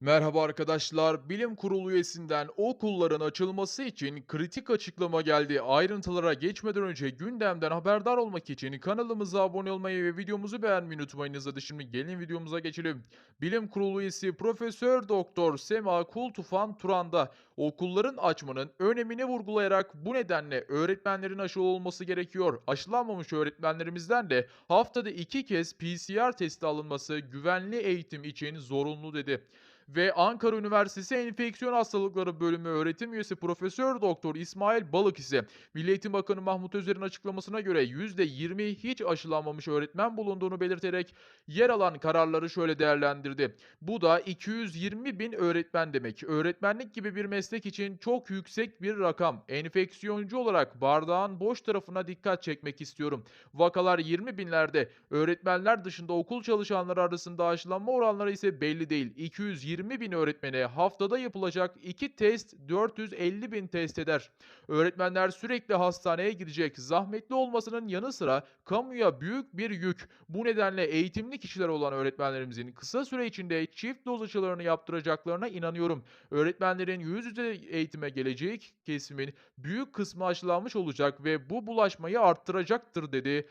Merhaba arkadaşlar. Bilim Kurulu üyesinden okulların açılması için kritik açıklama geldi. Ayrıntılara geçmeden önce gündemden haberdar olmak için kanalımıza abone olmayı ve videomuzu beğenmeyi unutmayınız. Hadi şimdi gelin videomuza geçelim. Bilim Kurulu üyesi Profesör Doktor Sema Kultufan Turan'da okulların açmanın önemini vurgulayarak bu nedenle öğretmenlerin aşı olması gerekiyor. Aşılanmamış öğretmenlerimizden de haftada iki kez PCR testi alınması güvenli eğitim için zorunlu dedi ve Ankara Üniversitesi Enfeksiyon Hastalıkları Bölümü öğretim üyesi Profesör Doktor İsmail Balık ise Milli Eğitim Bakanı Mahmut Özer'in açıklamasına göre %20 hiç aşılanmamış öğretmen bulunduğunu belirterek yer alan kararları şöyle değerlendirdi. Bu da 220 bin öğretmen demek. Öğretmenlik gibi bir meslek için çok yüksek bir rakam. Enfeksiyoncu olarak bardağın boş tarafına dikkat çekmek istiyorum. Vakalar 20 binlerde. Öğretmenler dışında okul çalışanları arasında aşılanma oranları ise belli değil. 220 bin öğretmene haftada yapılacak 2 test 450 bin test eder. Öğretmenler sürekli hastaneye gidecek. Zahmetli olmasının yanı sıra kamuya büyük bir yük. Bu nedenle eğitimli kişiler olan öğretmenlerimizin kısa süre içinde çift doz aşılarını yaptıracaklarına inanıyorum. Öğretmenlerin yüz yüze eğitime geleceği kesimin büyük kısmı aşılanmış olacak ve bu bulaşmayı arttıracaktır dedi.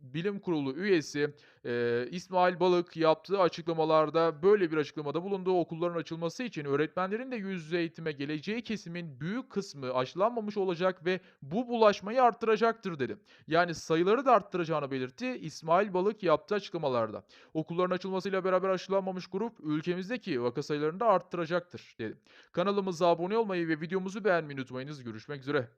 Bilim Kurulu üyesi eee, İsmail Balık yaptığı açıklamalarda böyle bir açıklamada bulundu. Okulların açılması için öğretmenlerin de yüz yüze eğitime geleceği kesimin büyük kısmı aşılanmamış olacak ve bu bulaşmayı arttıracaktır dedi. Yani sayıları da arttıracağını belirtti İsmail Balık yaptığı açıklamalarda. Okulların açılmasıyla beraber aşılanmamış grup ülkemizdeki vaka sayılarını da arttıracaktır dedi. Kanalımıza abone olmayı ve videomuzu beğenmeyi unutmayınız. Görüşmek üzere.